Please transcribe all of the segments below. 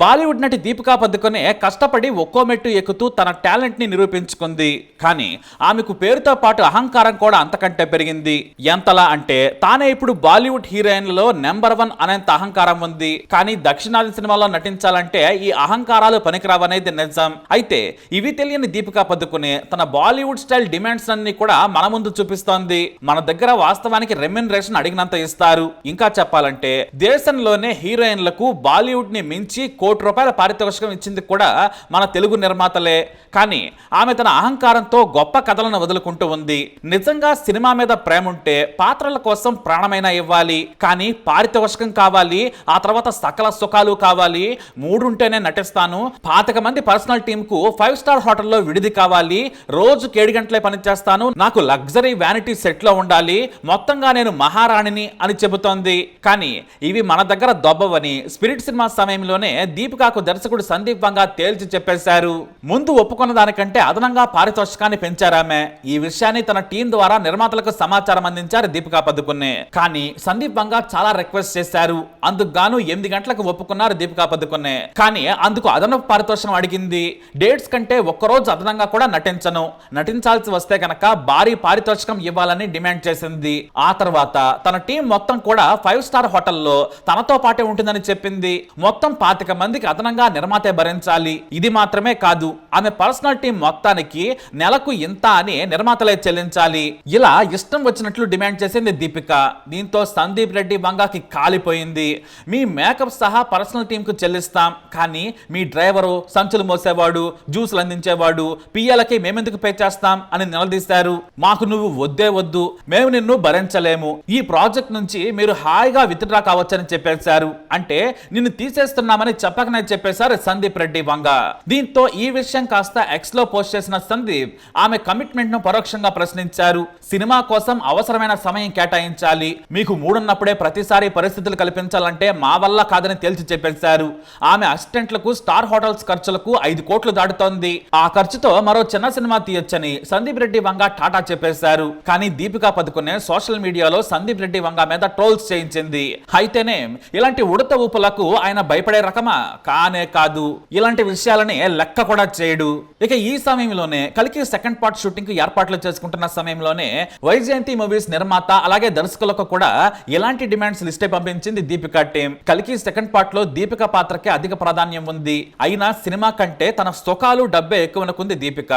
బాలీవుడ్ నటి దీపికా పదుకొనే కష్టపడి ఒక్కో మెట్టు ఎక్కుతూ తన టాలెంట్ని నిరూపించుకుంది. కానీ ఆమెకు పేరుతో పాటు అహంకారం కూడా అంతకంటే పెరిగింది. ఎంతలా అంటే తానే ఇప్పుడు బాలీవుడ్ హీరోయిన్లలో నెంబర్ వన్ అనేంత అహంకారం ఉంది. కానీ దక్షిణాది సినిమాలో నటించాలంటే ఈ అహంకారాలు పనికిరావనేది నిజం. అయితే ఇవి తెలియని దీపికా పదుకునే తన బాలీవుడ్ స్టైల్ డిమాండ్స్ అన్ని కూడా మన ముందు చూపిస్తోంది. మన దగ్గర వాస్తవానికి రెమ్యునరేషన్ అడిగినంత ఇస్తారు. ఇంకా చెప్పాలంటే దేశంలోనే హీరోయిన్లకు బాలీవుడ్ని మించి కోటి రూపాయల పారితోషికం ఇచ్చింది కూడా మన తెలుగు నిర్మాతలే. కానీ ఆమె తన అహంకారంతో గొప్ప కథలను వదులుకుంటూ ఉంది. నిజంగా సినిమా మీద ప్రేమ ఉంటే పాత్రల కోసం ప్రాణమైనా ఇవ్వాలి. కానీ పారితోషికం కావాలి ఆ తర్వాత సకల సుఖాలు కావాలి. మూడుంటేనే నటిస్తాను. పాతిక మంది పర్సనల్ టీమ్కు ఫైవ్ స్టార్ హోటల్లో విడిది కావాలి. రోజుకి ఏడు గంటలే పనిచేస్తాను నాకు లగ్జరీ వ్యానిటీ సెట్లో ఉండాలి. మొత్తంగా నేను మహారాణిని అని చెబుతోంది. కానీ ఇవి మన దగ్గర దొబ్బవని స్పిరిట్ సినిమా సమయంలోనే దీపికాకు దర్శకుడు సందీప్ వంగా తేల్చి చెప్పేశారు. ముందు ఒప్పుకున్న దానికంటే అదనంగా పారితోషికాన్ని పెంచారామె ఈ విషయాన్ని తన టీం ద్వారా నిర్మాతలకు సమాచారం అందించారు దీపికా పదుకున్నే కానీ సందీప్ వంగా చాలా రిక్వెస్ట్ చేశారు. అందుకు గాను ఎనిమిది గంటలకు ఒప్పుకున్నారు దీపికా పదుకునే. కానీ అందుకు అదనపు పారితోషికం అడిగింది. డేట్స్ కంటే ఒక్కరోజు అదనంగా కూడా నటించను. నటించాల్సి వస్తే కనుక భారీ పారితోషికం ఇవ్వాలని డిమాండ్ చేసింది. ఆ తర్వాత తన టీం మొత్తం కూడా ఫైవ్ స్టార్ హోటల్లో తనతో పాటే ఉంటుందని చెప్పింది. మొత్తం పాతిక మందికి అదనంగా నిర్మాతే భరించాలి. ఇది మాత్రమే కాదు ఆమె పర్సనల్ టీం మొత్తానికి నెలకు ఇంత అని నిర్మాతలే చెల్లించాలి. ఇలా ఇష్టం వచ్చినట్లు డిమాండ్ చేసింది దీపిక. దీంతో సందీప్ రెడ్డి వంగాకి కాలిపోయింది. మీ మేకప్ సహా పర్సనల్ టీం కు చెల్లిస్తాం. కానీ మీ డ్రైవరు సంచులు మోసేవాడు జ్యూసులు అందించేవాడు పియ్యలకి మేమెందుకు పే చేస్తాం అని నిలదీశారు. మాకు నువ్వు వద్దే వద్దు మేము నిన్ను భరించలేము. ఈ ప్రాజెక్ట్ నుంచి మీరు హాయిగా విత్డ్రా కావచ్చని చెప్పేశారు. అంటే నిన్ను తీసేస్తున్నామని చెప్పకనే చెప్పేశారు సందీప్ రెడ్డి వంగ. దీంతో ఈ విషయం కాస్త ఎక్స్లో పోస్ట్ చేసిన సందీప్ ఆమె కమిట్మెంట్ను పరోక్షంగా ప్రశ్నించారు. సినిమా కోసం అవసరమైన సమయం కేటాయించాలి. మీకు మూడున్నప్పుడే ప్రతిసారి పరిస్థితులు కల్పించాలంటే మా వల్ల కాదని తేల్చి చెప్పేశారు. ఆమె అసిస్టెంట్లకు స్టార్ హోటల్స్ ఖర్చులకు ఐదు కోట్లు దాటుతోంది. ఆ ఖర్చుతో మరో చిన్న సినిమా తీయొచ్చని సందీప్ రెడ్డి వంగ టాటా చెప్పేశారు. కానీ దీపికా పదుకునే సోషల్ మీడియాలో సందీప్ రెడ్డి వంగ మీద ట్రోల్స్ చేయించింది. అయితేనే ఇలాంటి ఉడత ఊపులకు ఆయన భయపడే రకమా? కానే కాదు ఇలాంటి విషయాలని లెక్క కూడా చేయడు. ఇక ఈ సమయంలోనే కలికి సెకండ్ పార్ట్ షూటింగ్కు ఏర్పాట్లు చేసుకుంటున్న సమయంలోనే వైజయంతి మూవీస్ నిర్మాత అలాగే దర్శకులకు కూడా ఎలాంటి డిమాండ్స్ లిస్టే పంపించింది దీపికా టీం కలికి సెకండ్ పార్ట్లో దీపిక పాత్రకే అధిక ప్రాధాన్యం ఉంది. అయినా సినిమా కంటే తన సుఖాలు డబ్బే ఎక్కువనుకుంది దీపిక.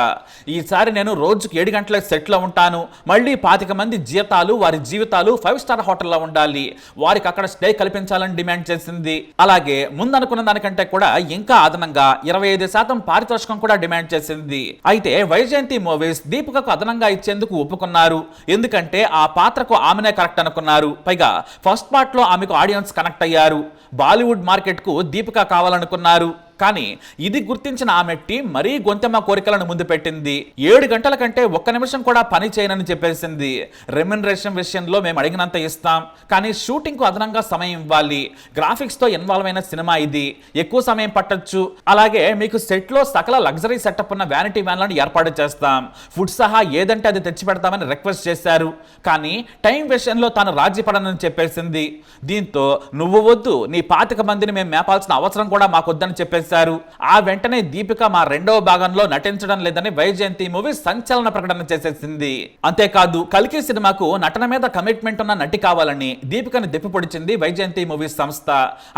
ఈసారి నేను రోజుకి ఏడు గంటల సెట్లో ఉంటాను. మళ్ళీ పాతిక మంది జీతాలు వారి జీవితాలు ఫైవ్ స్టార్ హోటల్లో ఉండాలి. వారికి అక్కడ స్టే కల్పించాలని డిమాండ్ చేసింది. అలాగే ముందనుకున్న దానికంటే కూడా ఇంకా అదనంగా ఇరవై ఐదు శాతం పారితోషికం కూడా డిమాండ్ చేసింది. అయితే వైజయంతి మూవీస్ దీపికకు అదనంగా ఇచ్చేందుకు ఒప్పుకున్నారు. ఎందుకంటే ఆ పాత్రకు ఆమెనే కరెక్ట్ అనుకున్నారు. పైగా ఫస్ట్ పార్ట్లో ఆమెకు ఆడియన్స్ కనెక్ట్ అయ్యారు. బాలీవుడ్ మార్కెట్కు దీపిక కావాలనుకున్నారు. కానీ ఇది గుర్తించిన ఆమె టీం మరీ గొంతెమ్మ కోరికలను ముందు పెట్టింది. ఏడు గంటల కంటే ఒక్క నిమిషం కూడా పని చేయనని చెప్పేసింది. రెమ్యునరేషన్ విషయంలో మేము అడిగినంత ఇస్తాం. కానీ షూటింగ్కు అదనంగా సమయం ఇవ్వాలి. గ్రాఫిక్స్తో ఇన్వాల్వ్ అయిన సినిమా ఇది. ఎక్కువ సమయం పట్టొచ్చు. అలాగే మీకు సెట్లో సకల లగ్జరీ సెటప్ ఉన్న వ్యానిటీ వ్యాన్లను ఏర్పాటు చేస్తాం. ఫుడ్ సహా ఏదంటే అది తెచ్చి పెడతామని రిక్వెస్ట్ చేశారు. కానీ టైం విషయంలో తాను రాజీ పడనని చెప్పేసింది. దీంతో నువ్వు వద్దు నీ పాతిక మందిని మేము మేపాల్సిన అవసరం కూడా మాకొద్దని చెప్పేసి చేశారు. ఆ వెంటనే దీపిక మా రెండవ భాగంలో నటించడం లేదని వైజయంతి మూవీ సంచలన ప్రకటన చేసేసింది. అంతేకాదు కల్కి సినిమాకు నటన మీద కమిట్మెంట్ ఉన్న నటి కావాలని దీపికను దెప్పిపొడిచింది వైజయంతి మూవీ సంస్థ.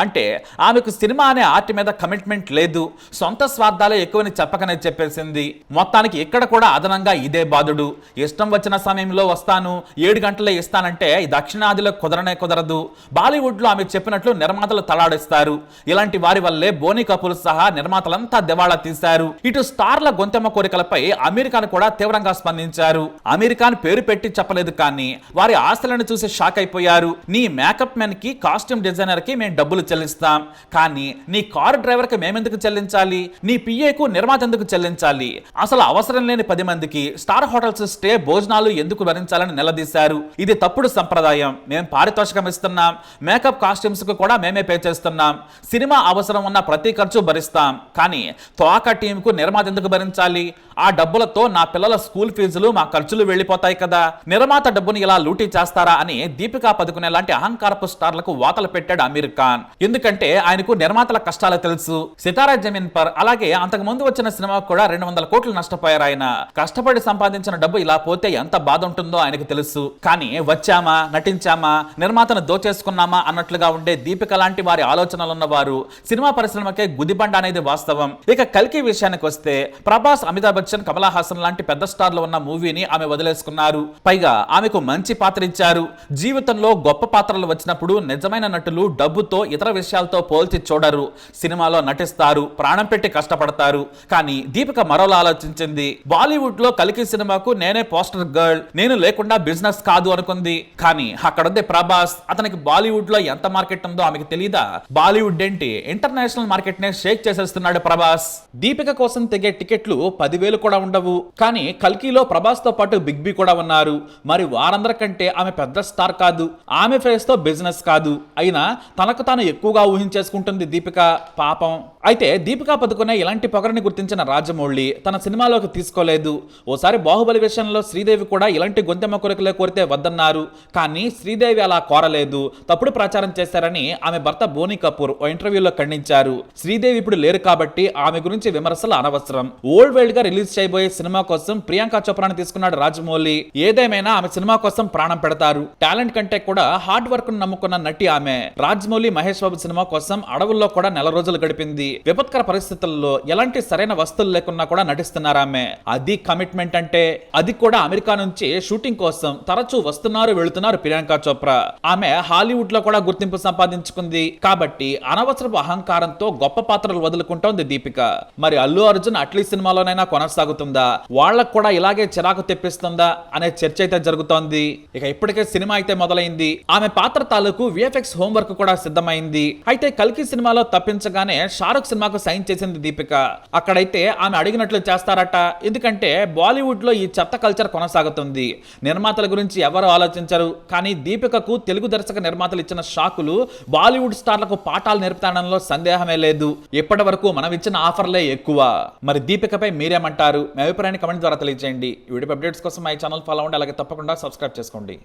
అంటే ఆమెకు సినిమా అనే ఆర్ట్ మీద కమిట్మెంట్ లేదు. సొంత స్వార్థాలే ఎక్కువని చెప్పకనే చెప్పేసింది. మొత్తానికి ఇక్కడ కూడా అదనంగా ఇదే బాధుడు. ఇష్టం వచ్చిన సమయంలో వస్తాను ఏడు గంటలే ఇస్తానంటే దక్షిణాదిలో కుదరనే కుదరదు. బాలీవుడ్లో ఆమె చెప్పినట్లు నిర్మాతలు తలాడిస్తారు. ఇలాంటి వారి వల్లే బోని కపూర్ సహా నిర్మాతలంతా దివాళా తీశారు. ఇటు స్టార్ల గొంతెమ్మ కోరికలపై అమెరికాను కూడా తీవ్రంగా స్పందించారు. అమెరికాను పేరు పెట్టి చెప్పలేదు కానీ వారి ఆశలను చూసి షాక్ అయిపోయారు. నీ మేకప్ మెన్కి కాస్ట్యూమ్ డిజైనర్కి మేము డబ్బులు చెల్లిస్తాం. కానీ నీ కారు డ్రైవర్కి మేమెందుకు చెల్లించాలి? నీ పిఏకు నిర్మాత ఎందుకు చెల్లించాలి? అసలు అవసరం లేని పది మందికి స్టార్ హోటల్స్ స్టే భోజనాలు ఎందుకు భరించాలని నిలదీశారు. ఇది తప్పుడు సంప్రదాయం. మేము పారితోషికం ఇస్తున్నాం. మేకప్ కాస్ట్యూమ్స్కు కూడా మేమే పే చేస్తున్నాం. సినిమా అవసరం ఉన్న ప్రతి ఖర్చు భరిస్తాం. కానీ తోక టీంకు నిర్మాత ఎందుకు భరించాలి? ఆ డబ్బులతో నా పిల్లల స్కూల్ ఫీజులు మా ఖర్చులు వెళ్ళిపోతాయి కదా. నిర్మాత డబ్బుని ఇలా లూటీ చేస్తారా అని దీపికా పదుకునే లాంటి అహంకారపు స్టార్లకు వాతలు పెట్టాడు అమీర్ ఖాన్. ఎందుకంటే ఆయనకు నిర్మాతల కష్టాలు తెలుసు. సితారా జమీన్ పర్ అలాగే అంతకు ముందు వచ్చిన సినిమాకు కూడా రెండు వందల కోట్లు నష్టపోయారు ఆయన. కష్టపడి సంపాదించిన డబ్బు ఇలా పోతే ఎంత బాధ ఉంటుందో ఆయనకు తెలుసు. కానీ వచ్చామా? నటించామా? నిర్మాతను దోచేసుకున్నామా? అన్నట్లుగా ఉండే దీపిక లాంటి వారి ఆలోచనలున్న వారు సినిమా పరిశ్రమకే గుదిబండ అనేది వాస్తవం. ఇక కల్కి విషయానికి వస్తే ప్రభాస్ అమితాబ్ బచ్చన్ కమలా హాసన్ లాంటి పెద్ద స్టార్లు ఉన్న మూవీని ఆమె వదిలేసుకున్నారు. పైగా ఆమెకు మంచి పాత్ర ఇచ్చారు. జీవితంలో గొప్ప పాత్రలు వచ్చినప్పుడు నిజమైన నటులు డబ్బుతో ఇతర విషయాలతో పోల్చి చూడరు. సినిమాలో నటిస్తారు ప్రాణం పెట్టి కష్టపడతారు. కానీ దీపిక మరోలా ఆలోచించింది. బాలీవుడ్లో కలికి సినిమాకు నేనే పోస్టర్ గర్ల్ నేను లేకుండా బిజినెస్ కాదు అనుకుంది. కానీ అక్కడుంది ప్రభాస్. అతనికి బాలీవుడ్లో ఎంత మార్కెట్ ఉందో ఆమెకు తెలియదా బాలీవుడ్ ఏంటి? ఇంటర్నేషనల్ మార్కెట్ నే షేక్ చేసేస్తున్నాడు ప్రభాస్. దీపిక కోసం తెగే టికెట్లు పదివేలు కూడా ఉండవు. కానీ కల్కీలో ప్రభాస్తో పాటు బిగ్ బి కూడా ఉన్నారు. మరి వారందరికంటే ఆమె పెద్ద స్టార్ కాదు. ఆమె ఫేస్తో బిజినెస్ కాదు. అయినా తనకు తాను ఎక్కువగా ఊహించేసుకుంటుంది దీపిక. పాపం. అయితే దీపికా పదుకునే ఇలాంటి పొగరని గుర్తించిన రాజమౌళి తన సినిమాలోకి తీసుకోలేదు. ఓసారి బాహుబలి విషయంలో శ్రీదేవి కూడా ఇలాంటి గొంతెమ్మ కొరికలే కోరితే వద్దన్నారు. కానీ శ్రీదేవి అలా కోరలేదు. తప్పుడు ప్రచారం చేశారని ఆమె భర్త బోని కపూర్ ఓ ఇంటర్వ్యూలో ఖండించారు. శ్రీదేవి ఇప్పుడు లేరు కాబట్టి ఆమె గురించి విమర్శలు అనవసరం. ఓల్డ్ వరల్డ్గా రిలీజ్ చేయబోయే సినిమా కోసం ప్రియాంక చోప్రాని తీసుకున్నాడు రాజమౌళి. ఏదేమైనా ఆమె సినిమా కోసం ప్రాణం పెడతారు. టాలెంట్ కంటే కూడా హార్డ్ వర్క్ను నమ్ముకున్న నటి ఆమె. రాజమౌళి మహేష్ బాబు సినిమా కోసం అడవుల్లో కూడా నెల రోజులు గడిపింది. విపత్కర పరిస్థితుల్లో ఎలాంటి సరైన వస్తువులు లేకున్నా కూడా నటిస్తున్నారు ఆమె. అది కమిట్మెంట్ అంటే అది కూడా అమెరికా నుంచి షూటింగ్ కోసం తరచూ వస్తున్నారు వెళుతున్నారు ప్రియాంక చోప్రా. ఆమె హాలీవుడ్లో కూడా గుర్తింపు సంపాదించుకుంది. కాబట్టి అనవసరపు అహంకారంతో గొప్ప పాత్రలు వదులుకుంటోంది దీపిక. మరి అల్లు అర్జున్ అట్లీ సినిమాలోనైనా కొనసాగుతుందా? వాళ్ళకు కూడా ఇలాగే చిరాకు తెప్పిస్తుందా అనే చర్చ అయితే జరుగుతోంది. ఇక ఇప్పటికే సినిమా అయితే మొదలైంది. ఆమె పాత్ర తాలూకు విఎఫ్ఎక్స్ హోంవర్క్ కూడా సిద్ధమైంది. అయితే కల్కి సినిమాలో తప్పించగానే షారుఖ్ సినిమాకు సైన్ చేసింది దీపిక. అక్కడైతే ఆమె అడిగినట్లు చేస్తారట. ఎందుకంటే బాలీవుడ్లో ఈ చెత్త కల్చర్ కొనసాగుతుంది. నిర్మాతల గురించి ఎవరు ఆలోచించరు. కానీ దీపికకు తెలుగు దర్శక నిర్మాతలు ఇచ్చిన షాకులు బాలీవుడ్ స్టార్లకు పాఠాలు నేర్పుతాడంలో సందేహమే లేదు. ఇప్పటి వరకు మనం ఇచ్చిన ఆఫర్లే ఎక్కువ. మరి దీపికపై మీరేమంటారు? మీ అభిప్రాయాన్ని కమెంట్ ద్వారా తెలియజేయండి. వీడియో అప్డేట్స్ కోసం మా ఛానల్ ఫాలో అవ్వండి. అలాగే తప్పకుండా సబ్స్క్రైబ్ చేసుకోండి.